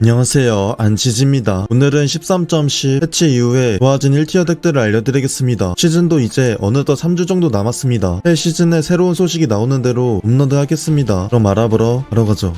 안녕하세요. 안치즈입니다. 오늘은 13.10 패치 이후에 좋아진 1티어 덱들을 알려드리겠습니다. 시즌도 이제 어느덧 3주 정도 남았습니다. 새 시즌에 새로운 소식이 나오는 대로 업로드 하겠습니다. 그럼 알아보러 바로 가죠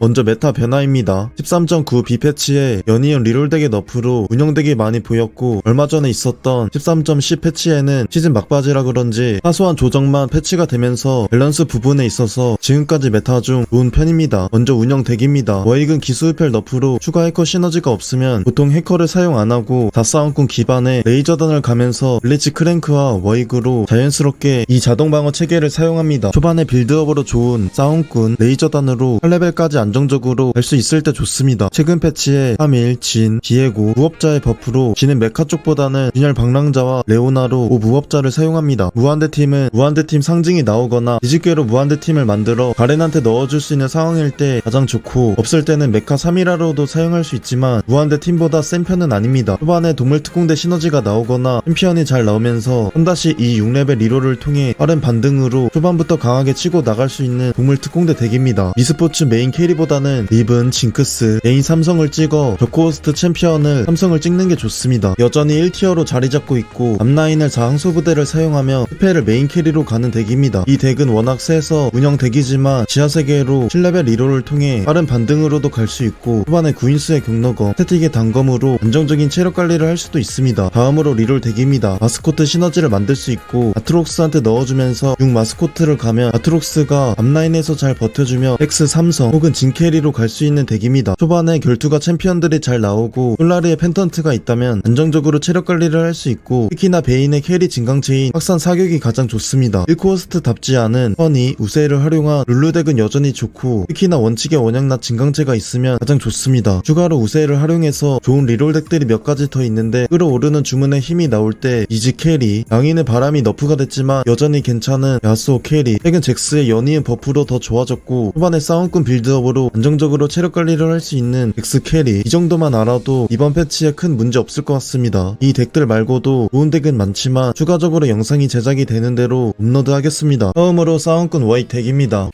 먼저 메타 변화입니다. 13.9 B패치에 연이은 리롤덱의 너프로 운영덱이 많이 보였고 얼마 전에 있었던 13.10 패치에는 시즌 막바지라 그런지 사소한 조정만 패치가 되면서 밸런스 부분에 있어서 지금까지 메타 중 좋은 편입니다. 먼저 운영덱입니다. 워익은 기수흡혈 너프로 추가 해커 시너지가 없으면 보통 해커를 사용 안하고 다싸움꾼 기반에 레이저단을 가면서 블리치 크랭크와 워익으로 자연스럽게 이 자동 방어 체계를 사용합니다. 초반에 빌드업으로 좋은 싸움꾼 레이저단으로 8레벨까지 안 정적으로 갈 수 있을 때 좋습니다. 최근 패치에 3일, 진, 디에고, 무업자의 버프로 지는 메카 쪽보다는 균열 방랑자와 레오나로 5 무업자를 사용합니다. 무한대 팀은 무한대 팀 상징이 나오거나 뒤집개로 무한대 팀을 만들어 가렌한테 넣어줄 수 있는 상황일 때 가장 좋고 없을 때는 메카 3이라로도 사용할 수 있지만 무한대 팀보다 센 편은 아닙니다. 초반에 동물 특공대 시너지가 나오거나 챔피언이 잘 나오면서 3-2 6레벨 리로를 통해 빠른 반등으로 초반부터 강하게 치고 나갈 수 있는 동물 특공대 덱입니다. e스포츠 메인 캐리 보다는 리븐, 징크스, 메인 삼성을 찍어 벽코스트 챔피언을 삼성을 찍는 게 좋습니다. 여전히 1티어로 자리 잡고 있고 앞라인을 자항소 부대를 사용하며 스페를 메인 캐리로 가는 덱입니다. 이 덱은 워낙 세서 운영 덱이지만 지하세계로 7레벨 리로를 통해 빠른 반등으로도 갈 수 있고 후반에 구인수의 경로검, 스태틱의 단검으로 안정적인 체력 관리를 할 수도 있습니다. 다음으로 리롤 덱입니다. 마스코트 시너지를 만들 수 있고 아트록스한테 넣어주면서 6 마스코트를 가면 아트록스가 앞라인에서 잘 버텨주며 X 삼성 혹은 진캐리로 갈 수 있는 덱입니다. 초반에 결투가 챔피언들이 잘 나오고 솔라리의 펜턴트가 있다면 안정적으로 체력 관리를 할 수 있고 특히나 베인의 캐리 진강체인 확산 사격이 가장 좋습니다. 1코어스트답지 않은 허니, 우세를 활용한 룰루 덱은 여전히 좋고 특히나 원칙에 원양낫 진강체가 있으면 가장 좋습니다. 추가로 우세를 활용해서 좋은 리롤 덱들이 몇 가지 더 있는데 끌어오르는 주문에 힘이 나올 때 이지 캐리, 양인의 바람이 너프가 됐지만 여전히 괜찮은 야스오 캐리, 최근 잭스의 연이은 버프로 더 좋아졌고 후반에 싸움꾼 빌드업으로 안정적으로 체력 관리를 할 수 있는 잭스 캐리 이 정도만 알아도 이번 패치에 큰 문제 없을 것 같습니다. 이 덱들 말고도 좋은 덱은 많지만 추가적으로 영상이 제작이 되는 대로 업로드 하겠습니다. 처음으로 싸움꾼 워익 덱입니다.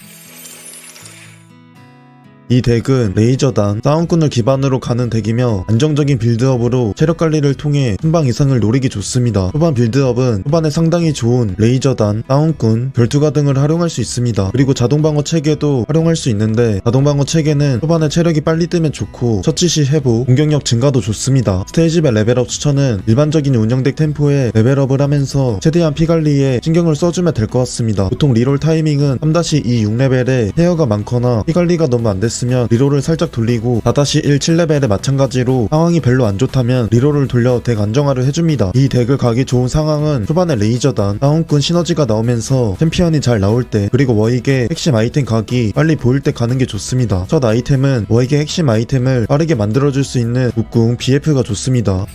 이 덱은 레이저단, 싸움꾼을 기반으로 가는 덱이며 안정적인 빌드업으로 체력 관리를 통해 한방 이상을 노리기 좋습니다. 초반 빌드업은 초반에 상당히 좋은 레이저단, 싸움꾼, 결투가 등을 활용할 수 있습니다. 그리고 자동방어 체계도 활용할 수 있는데 자동방어 체계는 초반에 체력이 빨리 뜨면 좋고 처치시 회복, 공격력 증가도 좋습니다. 스테이지별 레벨업 추천은 일반적인 운영덱 템포에 레벨업을 하면서 최대한 피 관리에 신경을 써주면 될 것 같습니다. 보통 리롤 타이밍은 3-2 6레벨에 헤어가 많거나 피 관리가 너무 안 됐 으면 리롤을 살짝 돌리고 4-1 7레벨에 마찬가지로 상황이 별로 안 좋다면 리롤을 돌려 덱 안정화를 해줍니다. 이 덱을 가기 좋은 상황은 초반에 레이저단, 다운꾼 시너지가 나오면서 챔피언이 잘 나올 때 그리고 워익의 핵심 아이템 각이 빨리 보일 때 가는 게 좋습니다. 첫 아이템은 워익의 핵심 아이템을 빠르게 만들어줄 수 있는 국궁 BF가 좋습니다.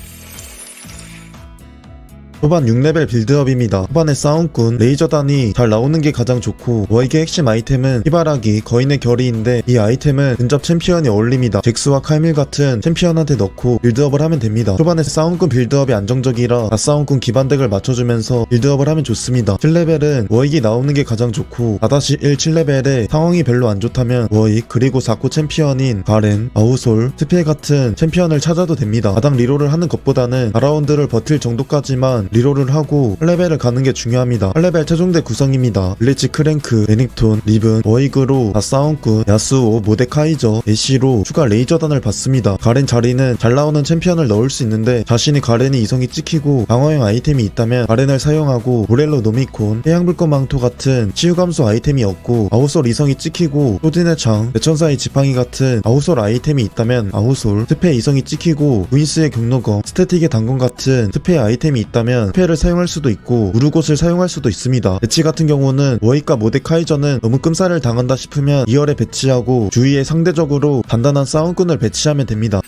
초반 6레벨 빌드업입니다. 초반에 싸움꾼, 레이저단이 잘 나오는 게 가장 좋고 워익의 핵심 아이템은 희바라기, 거인의 결의인데 이 아이템은 근접 챔피언이 어울립니다. 잭스와 칼밀 같은 챔피언한테 넣고 빌드업을 하면 됩니다. 초반에 싸움꾼 빌드업이 안정적이라 싸움꾼 기반덱을 맞춰주면서 빌드업을 하면 좋습니다. 7레벨은 워익이 나오는 게 가장 좋고 4-1 7레벨에 상황이 별로 안 좋다면 워익 그리고 4코 챔피언인 가렌, 아우솔, 스페 같은 챔피언을 찾아도 됩니다. 마당 리롤을 하는 것보다는 4라운드를 버틸 정도까지만 리롤을 하고 8레벨을 가는 게 중요합니다. 8레벨 최종대 구성입니다. 블리치 크랭크, 레닉톤, 리븐, 워익으로 다싸움꾼, 야스오, 모데카이저, 애쉬로 추가 레이저단을 받습니다. 가렌 자리는 잘 나오는 챔피언을 넣을 수 있는데 자신이 가렌이 이성이 찍히고 방어형 아이템이 있다면 가렌을 사용하고 모렐로 노미콘, 해양불꽃 망토 같은 치유 감소 아이템이 없고 아우솔 이성이 찍히고 소딘의 창, 대천사의 지팡이 같은 아우솔 아이템이 있다면 아우솔, 스페 이성이 찍히고 루인스의 경로검, 스태틱의 단검 같은 스페 아이템이 있다면 스페를 사용할 수도 있고 우르곳을 사용할 수도 있습니다. 배치 같은 경우는 워익과 모데카이저는 너무 끔살을 당한다 싶으면 2열에 배치하고 주위에 상대적으로 단단한 싸움꾼을 배치하면 됩니다.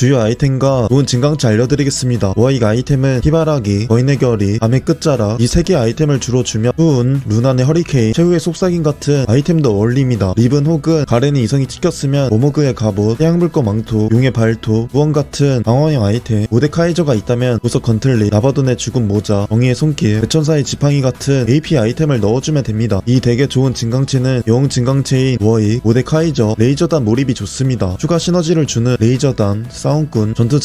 주요 아이템과 좋은 진강치 알려드리겠습니다. 워익 아이템은 희바라기, 거인의 결이, 밤의 끝자락 이 세 개 아이템을 주로 주며 푸운, 루난의 허리케인, 최후의 속삭임 같은 아이템도 어울립니다. 리븐 혹은 가렌이 이성이 찍혔으면 오모그의 갑옷, 태양불꽃 망토, 용의 발토, 무언 같은 방어형 아이템, 모데카이저가 있다면 보석 건틀리, 나바돈의 죽은 모자, 정의의 손길, 대천사의 지팡이 같은 AP 아이템을 넣어주면 됩니다. 이 덱의 좋은 진강치는 영 진강체인 워익, 모데카이저, 레이저단 몰입이 좋습니다. 추가 시너지를 주는 레이저단, 싸 움꾼, 전투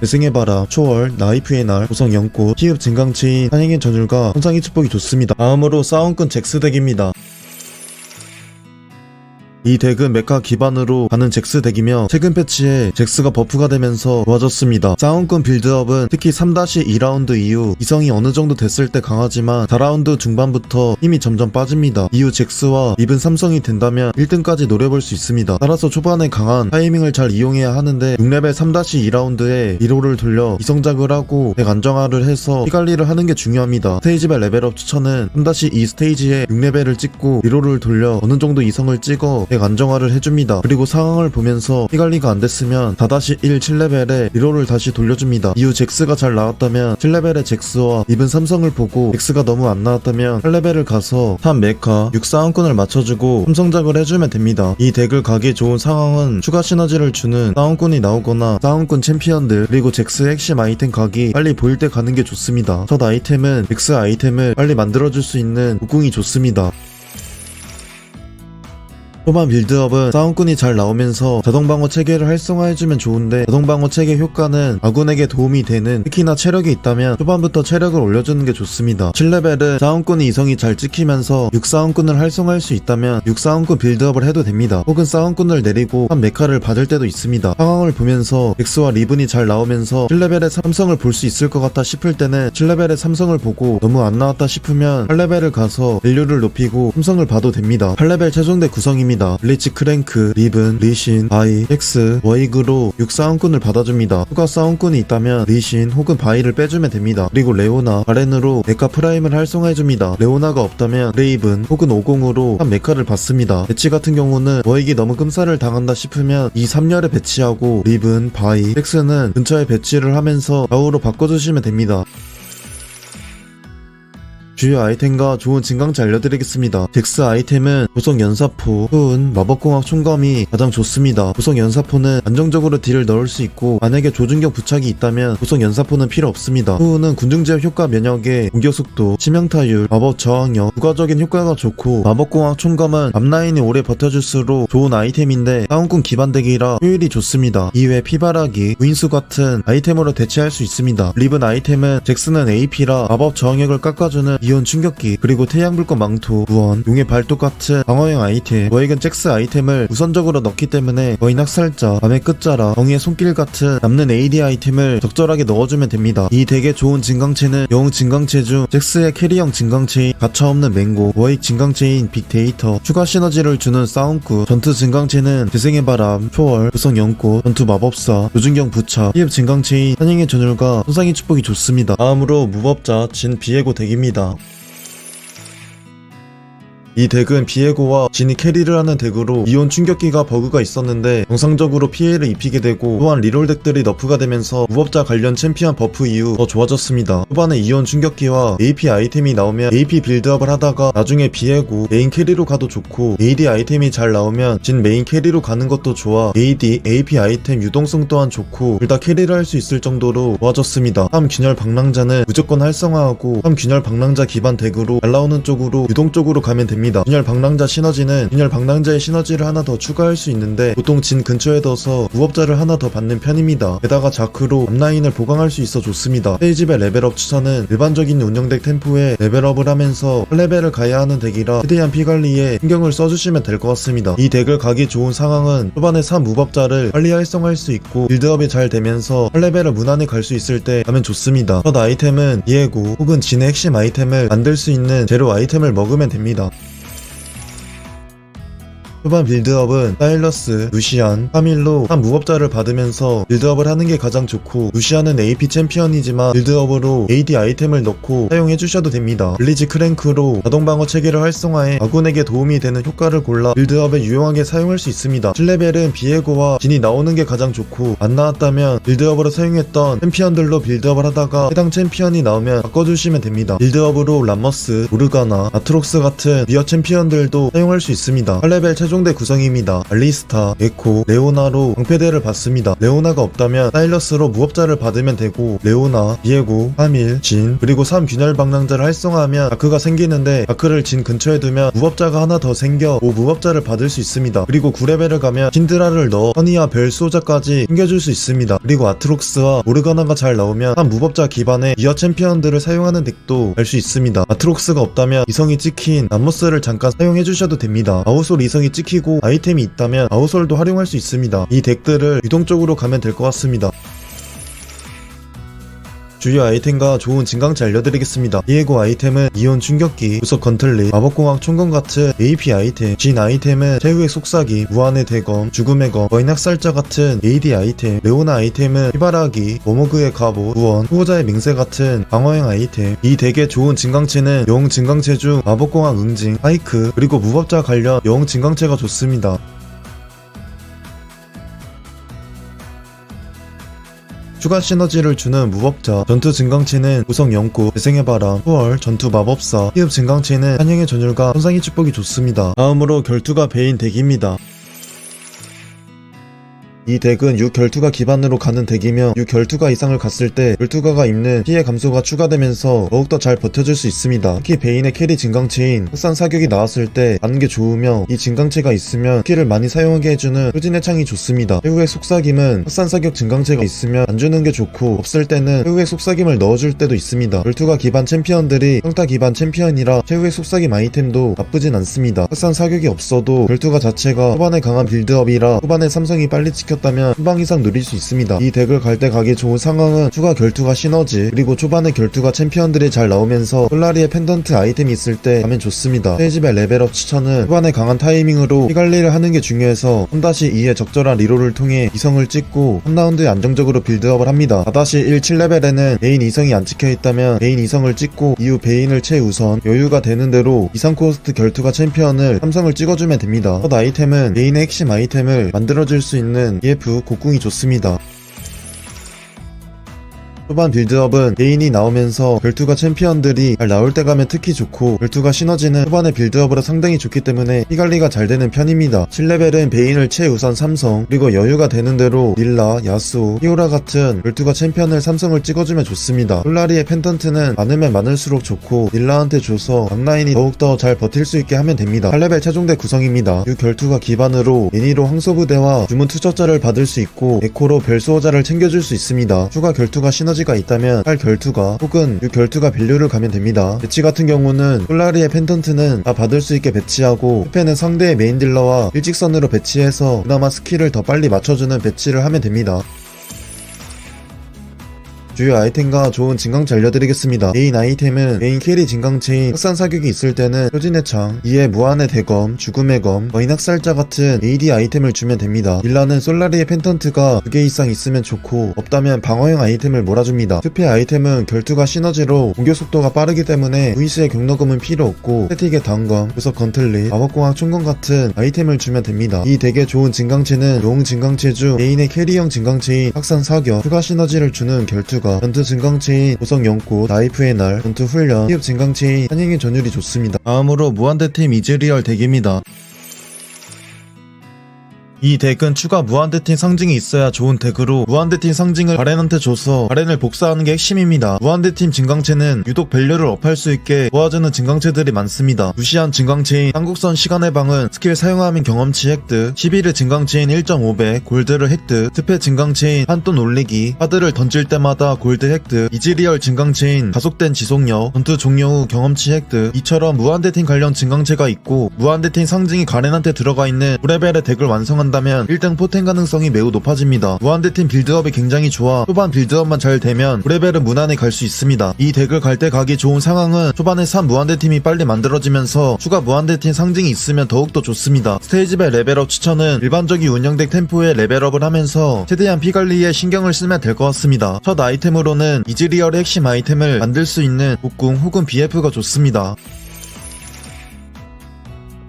대승의 바람, 초월, 나이프의 날, 고성 연꽃, 피읍 진강체인 한행의 전율과 손상의 축복이 좋습니다. 다음으로 싸움꾼 잭스 덱입니다. 이 덱은 메카 기반으로 가는 잭스 덱이며 최근 패치에 잭스가 버프가 되면서 좋아졌습니다. 싸움꾼 빌드업은 특히 3-2라운드 이후 이성이 어느 정도 됐을 때 강하지만 4라운드 중반부터 힘이 점점 빠집니다. 이후 잭스와 리븐 삼성이 된다면 1등까지 노려볼 수 있습니다. 따라서 초반에 강한 타이밍을 잘 이용해야 하는데 6레벨 3-2라운드에 1호를 돌려 이성작을 하고 덱 안정화를 해서 피관리를 하는 게 중요합니다. 스테이지별 레벨업 추천은 3-2 스테이지에 6레벨을 찍고 1호를 돌려 어느 정도 이성을 찍어 덱 안정화를 해줍니다. 그리고 상황을 보면서 피관리가 안 됐으면 4-1 7레벨에 1호를 다시 돌려줍니다. 이후 잭스가 잘 나왔다면 7레벨의 잭스와 이븐 삼성을 보고 잭스가 너무 안 나왔다면 8레벨을 가서 3 메카 6 싸움꾼을 맞춰주고 삼성작을 해주면 됩니다. 이 덱을 가기 좋은 상황은 추가 시너지를 주는 싸움꾼이 나오거나 싸움꾼 챔피언들 그리고 잭스 핵심 아이템 각이 빨리 보일 때 가는 게 좋습니다. 첫 아이템은 잭스 아이템을 빨리 만들어줄 수 있는 국궁이 좋습니다. 초반 빌드업은 싸움꾼이 잘 나오면서 자동방어 체계를 활성화해주면 좋은데 자동방어 체계 효과는 아군에게 도움이 되는 특히나 체력이 있다면 초반부터 체력을 올려주는 게 좋습니다. 7레벨은 싸움꾼이 이성이 잘 찍히면서 6싸움꾼을 활성화할 수 있다면 6싸움꾼 빌드업을 해도 됩니다. 혹은 싸움꾼을 내리고 한 메카를 받을 때도 있습니다. 상황을 보면서 엑스와 리븐이 잘 나오면서 7레벨의 삼성을 볼 수 있을 것 같다 싶을 때는 7레벨의 삼성을 보고 너무 안 나왔다 싶으면 8레벨을 가서 밸류를 높이고 삼성을 봐도 됩니다. 8레벨 최종대 구성입니다. 블리치 크랭크, 리븐, 리신, 바이, 엑스, 워익으로 6 싸움꾼을 받아줍니다. 추가 싸움꾼이 있다면 리신 혹은 바이를 빼주면 됩니다. 그리고 레오나, 바렌으로 메카 프라임을 활성화해줍니다. 레오나가 없다면 레이븐 혹은 50으로 한 메카를 받습니다. 배치 같은 경우는 워익이 너무 끔살을 당한다 싶으면 이 3열에 배치하고 리븐, 바이, 엑스는 근처에 배치를 하면서 좌우로 바꿔주시면 됩니다. 주요 아이템과 좋은 진강치 알려드리겠습니다. 덱스 아이템은 보석 연사포, 푸은, 마법공학 총검이 가장 좋습니다. 보석 연사포는 안정적으로 딜을 넣을 수 있고 만약에 조준경 부착이 있다면 보석 연사포는 필요 없습니다. 푸은은 군중제압 효과 면역에 공격 속도, 치명타율, 마법 저항력, 부가적인 효과가 좋고 마법공학 총검은 앞라인이 오래 버텨줄수록 좋은 아이템인데 싸움꾼 기반 덱이라 효율이 좋습니다. 이외 피바라기, 무인수 같은 아이템으로 대체할 수 있습니다. 리븐 아이템은 잭스는 AP라 마법 저항력을 깎아주는 이온 충격기 그리고 태양불꽃 망토, 무언, 용의 발톱 같은 방어형 아이템 워익은 잭스 아이템을 우선적으로 넣기 때문에 거인 학살자, 밤의 끝자락, 정의의 손길 같은 남는 AD 아이템을 적절하게 넣어주면 됩니다. 이 덱의 좋은 진강체는 영 진강체 중 잭스의 캐리형 진강체인 가차없는 맹고, 워익 진강체인 빅데이터, 추가 시너지를 주는 싸움꾼, 전투 진강체는 대생의 바람, 초월, 구성 연꽃, 전투 마법사, 요준경 부착, 피흡 진강체인 한행의 전율과 손상의 축복이 좋습니다. 다음으로 무법자 진 비에고 덱입니다. 이 덱은 비에고와 진이 캐리를 하는 덱으로 이온 충격기가 버그가 있었는데 정상적으로 피해를 입히게 되고 또한 리롤 덱들이 너프가 되면서 무법자 관련 챔피언 버프 이후 더 좋아졌습니다. 초반에 이온 충격기와 AP 아이템이 나오면 AP 빌드업을 하다가 나중에 비에고 메인 캐리로 가도 좋고 AD 아이템이 잘 나오면 진 메인 캐리로 가는 것도 좋아 AD, AP 아이템 유동성 또한 좋고 둘 다 캐리를 할 수 있을 정도로 좋아졌습니다. 함 균열 방랑자는 무조건 활성화하고 함 균열 방랑자 기반 덱으로 잘 나오는 쪽으로 유동 쪽으로 가면 됩니다. 균열 방랑자 시너지는 균열 방랑자의 시너지를 하나 더 추가할 수 있는데 보통 진 근처에 둬서 무법자를 하나 더 받는 편입니다. 게다가 자크로 앞라인을 보강할 수 있어 좋습니다. 페이지별 레벨업 추천은 일반적인 운영덱 템포에 레벨업을 하면서 8레벨을 가야 하는 덱이라 최대한 피관리에 신경을 써주시면 될 것 같습니다. 이 덱을 가기 좋은 상황은 초반에 3 무법자를 빨리 활성화할 수 있고 빌드업이 잘 되면서 8레벨을 무난히 갈 수 있을 때 가면 좋습니다. 첫 아이템은 이에고 혹은 진의 핵심 아이템을 만들 수 있는 재료 아이템을 먹으면 됩니다. 초반 빌드업은 사일러스, 루시안, 카밀로 한 무법자를 받으면서 빌드업을 하는 게 가장 좋고 루시안은 AP 챔피언이지만 빌드업으로 AD 아이템을 넣고 사용해 주셔도 됩니다. 블리즈 크랭크로 자동 방어 체계를 활성화해 아군에게 도움이 되는 효과를 골라 빌드업에 유용하게 사용할 수 있습니다. 7레벨은 비에고와 진이 나오는 게 가장 좋고 안 나왔다면 빌드업으로 사용했던 챔피언들로 빌드업을 하다가 해당 챔피언이 나오면 바꿔주시면 됩니다. 빌드업으로 람머스, 모르가나, 아트록스 같은 미어 챔피언들도 사용할 수 있습니다. 8레벨 최종 대 구성입니다. 알리스타, 에코, 레오나로 방패대를 받습니다. 레오나가 없다면 사일러스로 무법자를 받으면 되고 레오나, 비에고, 하밀, 진, 그리고 3균열 방랑자를 활성화하면 다크가 생기는데 다크를 진 근처에 두면 무법자가 하나 더 생겨 5 무법자를 받을 수 있습니다. 그리고 9레벨을 가면 신드라를 넣어 허니와 벨소자까지 챙겨줄 수 있습니다. 그리고 아트록스와 모르가나가 잘 나오면 한 무법자 기반의 미어 챔피언들을 사용하는 덱도 알 수 있습니다. 아트록스가 없다면 이성이 찍힌 남모스를 잠깐 사용해 주셔도 됩니다. 아우솔 이성이 찍 히고 아이템이 있다면 아우솔도 활용할 수 있습니다. 이 덱들을 유동적으로 가면 될 것 같습니다. 주요 아이템과 좋은 진강치 알려드리겠습니다. 디에고 아이템은 이온 충격기, 구석 건틀리, 마법공학 총검 같은 AP 아이템, 진 아이템은 최후의 속삭이, 무한의 대검, 죽음의 검, 거인 학살자 같은 AD 아이템, 레오나 아이템은 희바라기, 모모그의 갑옷, 구원, 후보자의 맹세 같은 방어형 아이템, 이 덱의 좋은 진강체는 영 진강체 중 마법공학 응징, 하이크, 그리고 무법자 관련 영 진강체가 좋습니다. 추가 시너지를 주는 무법자, 전투 증강체는 구성 영구, 재생의 바람, 후월, 전투 마법사, 피흡 증강체는 한영의 전율과 손상의 축복이 좋습니다. 다음으로 결투가 베인 덱입니다. 이 덱은 6결투가 기반으로 가는 덱이며 6결투가 이상을 갔을 때 결투가가 입는 피해 감소가 추가되면서 더욱더 잘 버텨줄 수 있습니다. 특히 베인의 캐리 진강체인 흑산 사격이 나왔을 때 가는 게 좋으며 이 진강체가 있으면 스킬을 많이 사용하게 해주는 효진의 창이 좋습니다. 최후의 속삭임은 흑산 사격 진강체가 있으면 안 주는 게 좋고 없을 때는 최후의 속삭임을 넣어줄 때도 있습니다. 결투가 기반 챔피언들이 평타 기반 챔피언이라 최후의 속삭임 아이템도 나쁘진 않습니다. 흑산 사격이 없어도 결투가 자체가 초반에 강한 빌드업이라 후반에 삼성이 빨리 찍혔다면 한방 이상 누릴 수 있습니다. 이 덱을 갈 때 가기 좋은 상황은 추가 결투가 시너지 그리고 초반에 결투가 챔피언들이 잘 나오면서 폴라리의 펜던트 아이템이 있을 때 가면 좋습니다. 세집의 레벨업 추천은 초반에 강한 타이밍으로 피관리를 하는 게 중요해서 3-2의 적절한 리롤을 통해 이성을 찍고 3라운드에 안정적으로 빌드업을 합니다. 4-1 7레벨에는 베인 이성이 안 찍혀 있다면 베인 이성을 찍고 이후 베인을 최우선 여유가 되는 대로 이상 코스트 결투가 챔피언을 삼성을 찍어주면 됩니다. 첫 아이템은 베인의 핵심 아이템을 만들어줄 수 있는 EF 곡궁이 좋습니다. 초반 빌드업은 개인이 나오면서 결투가 챔피언들이 잘 나올 때 가면 특히 좋고 결투가 시너지는 초반의 빌드업으로 상당히 좋기 때문에 피관리가 잘 되는 편입니다. 7레벨은 베인을 최우선 삼성 그리고 여유가 되는 대로 닐라, 야수, 히오라 같은 결투가 챔피언을 삼성을 찍어주면 좋습니다. 폴라리의 펜던트는 많으면 많을수록 좋고 닐라한테 줘서 앞라인이 더욱더 잘 버틸 수 있게 하면 됩니다. 8레벨 최종대 구성입니다. 이 결투가 기반으로 애니로 황소부대와 주문 투저자를 받을 수 있고 에코로 별수호자를 챙겨줄 수 있습니다. 추가 결투가 시너지 에너지가 있다면 팔 결투가 혹은 6 결투가 밸류를 가면 됩니다. 배치 같은 경우는 폴라리의 펜던트는 다 받을 수 있게 배치하고 스페는 상대의 메인 딜러와 일직선으로 배치해서 그나마 스킬을 더 빨리 맞춰주는 배치를 하면 됩니다. 주요 아이템과 좋은 진강체 알려드리겠습니다. 메인 아이템은 메인 캐리 진강체인 흑산 사격이 있을 때는 효진의 창, 이에 무한의 대검, 죽음의 검, 거인 학살자 같은 AD 아이템을 주면 됩니다. 일라는 솔라리의 펜턴트가 2개 이상 있으면 좋고 없다면 방어형 아이템을 몰아줍니다. 투피 아이템은 결투가 시너지로 공격 속도가 빠르기 때문에 루이스의 경로금은 필요 없고 스태틱의 단검, 구석 건틀리, 마법공학 총검 같은 아이템을 주면 됩니다. 이 덱의 좋은 진강체는 용 진강체 중 메인의 캐리형 진강체인 학산 사격, 추가 시너지를 주는 결투 가 전투 증강체인 고성 연꽃, 나이프의 날, 전투 훈련, 피흡 증강체인 한행의 전율이 좋습니다. 다음으로 무한대팀 이즈리얼 덱입니다. 이 덱은 추가 무한대팀 상징이 있어야 좋은 덱으로 무한대팀 상징을 바렌한테 줘서 바렌을 복사하는 게 핵심입니다. 무한대팀 진강체는 유독 밸류를 업할 수 있게 도와주는 진강체들이 많습니다. 무시한 진강체인 한국선 시간의 방은 스킬 사용하면 경험치 획득, 11의 진강체인 1.5배, 골드를 획득, 스페 진강체인 한돈 올리기, 카드를 던질 때마다 골드 획득, 이즈리얼 진강체인 가속된 지속력, 전투 종료 후 경험치 획득, 이처럼 무한대팀 관련 진강체가 있고 무한대팀 상징이 가렌한테 들어가 있는 9레벨의 덱을 완성한다 한다면 1등 포텐 가능성이 매우 높아집니다. 무한대팀 빌드업이 굉장히 좋아 초반 빌드업만 잘 되면 9레벨은 무난히 갈 수 있습니다. 이 덱을 갈 때 가기 좋은 상황은 초반에 3 무한대팀이 빨리 만들어지면서 추가 무한대팀 상징이 있으면 더욱더 좋습니다. 스테이지별 레벨업 추천은 일반적인 운영덱 템포에 레벨업을 하면서 최대한 피관리에 신경을 쓰면 될 것 같습니다. 첫 아이템으로는 이즈리얼의 핵심 아이템을 만들 수 있는 복궁 혹은 BF가 좋습니다.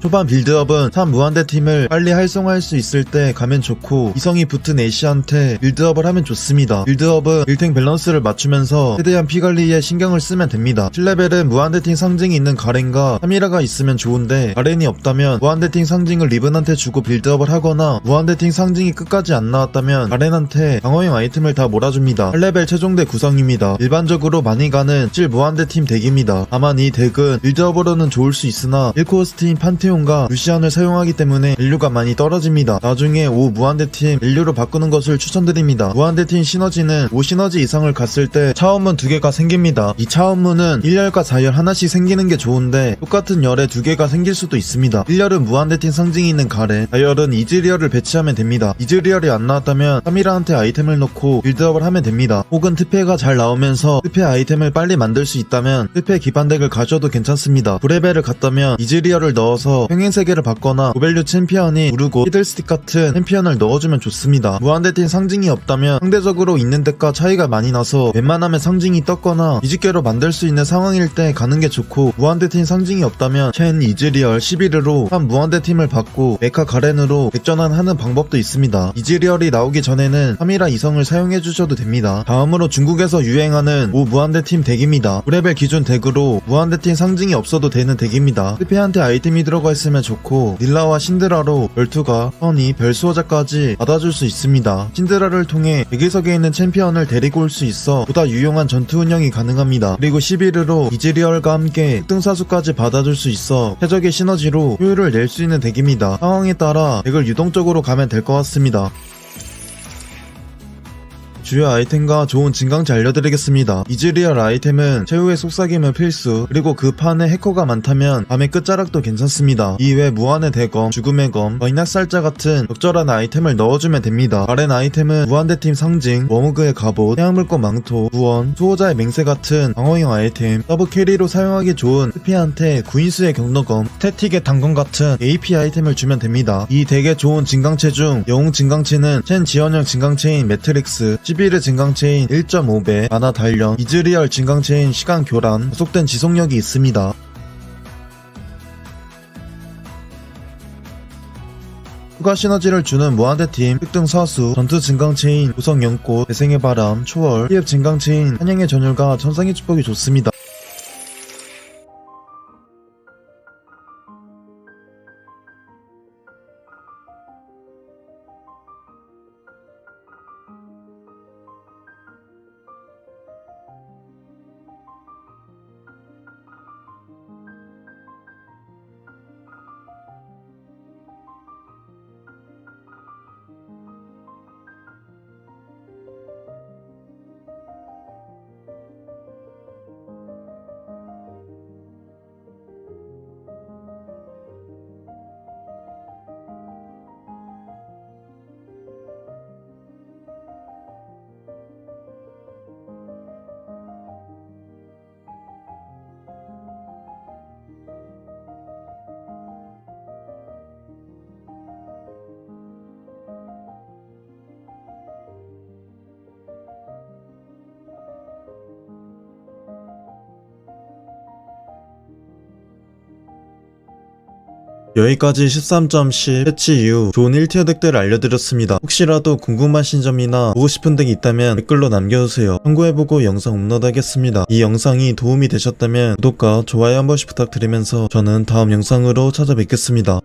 초반 빌드업은 3 무한대 팀을 빨리 활성화할 수 있을 때 가면 좋고 이성이 붙은 애쉬한테 빌드업을 하면 좋습니다. 빌드업은 1탱 밸런스를 맞추면서 최대한 피관리에 신경을 쓰면 됩니다. 7레벨은 무한대 팀 상징이 있는 가렌과 카미라가 있으면 좋은데 가렌이 없다면 무한대 팀 상징을 리븐한테 주고 빌드업을 하거나 무한대 팀 상징이 끝까지 안 나왔다면 가렌한테 방어형 아이템을 다 몰아줍니다. 8레벨 최종대 구성입니다. 일반적으로 많이 가는 7 무한대 팀 덱입니다. 다만 이 덱은 빌드업으로는 좋을 수 있으나 1코어스트인 판테온 과 루시안을 사용하기 때문에 밸류가 많이 떨어집니다. 나중에 5 무한대팀 밸류로 바꾸는 것을 추천드립니다. 무한대팀 시너지는 5 시너지 이상을 갔을 때 차원문 2개가 생깁니다. 이 차원문은 1열과 4열 하나씩 생기는 게 좋은데 똑같은 열에 2개가 생길 수도 있습니다. 1열은 무한대팀 상징이 있는 가렌, 4열은 이즈리얼을 배치하면 됩니다. 이즈리얼이 안 나왔다면 카미라한테 아이템을 넣고 빌드업을 하면 됩니다. 혹은 특패가 잘 나오면서 특패 아이템을 빨리 만들 수 있다면 특패 기반 덱을 가져도 괜찮습니다. 브레벨을 갔다면 이즈리얼을 넣어서 평행세계를 받거나 고밸류 챔피언이 우르고 히들스틱 같은 챔피언을 넣어주면 좋습니다. 무한대팀 상징이 없다면 상대적으로 있는 덱과 차이가 많이 나서 웬만하면 상징이 떴거나 이직계로 만들 수 있는 상황일 때 가는 게 좋고 무한대팀 상징이 없다면 첸 이즈리얼 11으로 한 무한대팀을 받고 메카 가렌으로 백전환하는 방법도 있습니다. 이즈리얼이 나오기 전에는 카미라 이성을 사용해 주셔도 됩니다. 다음으로 중국에서 유행하는 5 무한대팀 덱입니다. 9레벨 기준 덱으로 무한대팀 상징이 없어도 되는 덱입니다. 스페한테 아이템이 들어가 있으면 좋고 닐라와 신드라로 별투가, 허니, 별수호자까지 받아줄 수 있습니다. 신드라를 통해 대기석에 있는 챔피언을 데리고 올 수 있어 보다 유용한 전투 운영이 가능합니다. 그리고 11으로 이즈리얼과 함께 특등사수까지 받아줄 수 있어 최적의 시너지로 효율을 낼 수 있는 덱입니다. 상황에 따라 덱을 유동적으로 가면 될 것 같습니다. 주요 아이템과 좋은 진강제 알려드리겠습니다. 이즈리얼 아이템은 최후의 속삭임은 필수, 그리고 그 판에 해커가 많다면 밤의 끝자락도 괜찮습니다. 이외 무한의 대검, 죽음의 검, 거인학살자 같은 적절한 아이템을 넣어주면 됩니다. 아렌 아이템은 무한대팀 상징, 워무그의 갑옷, 해양물권 망토, 구원, 수호자의 맹세 같은 방어형 아이템, 서브 캐리로 사용하기 좋은 스피한테 구인수의 경로검, 스태틱의 단검 같은 AP 아이템을 주면 됩니다. 이 덱에 좋은 진강체 중 영웅 진강체는 첸 지원형 진강체인 매트릭스, 11의 진강체인 1.5배, 아나 단련, 이즈리얼 진강체인 시간 교란,加속된 지속력이 있습니다. 추가 시너지를 주는 무한대팀, 특등 사수, 전투 진강체인, 우성 연꽃, 대생의 바람, 초월, 피앱 진강체인, 한양의 전율과 천상의 축복이 좋습니다. 여기까지 13.10 패치 이후 좋은 1티어 덱들을 알려드렸습니다. 혹시라도 궁금하신 점이나 보고 싶은 덱이 있다면 댓글로 남겨주세요. 참고해보고 영상 업로드하겠습니다. 이 영상이 도움이 되셨다면 구독과 좋아요 한 번씩 부탁드리면서 저는 다음 영상으로 찾아뵙겠습니다.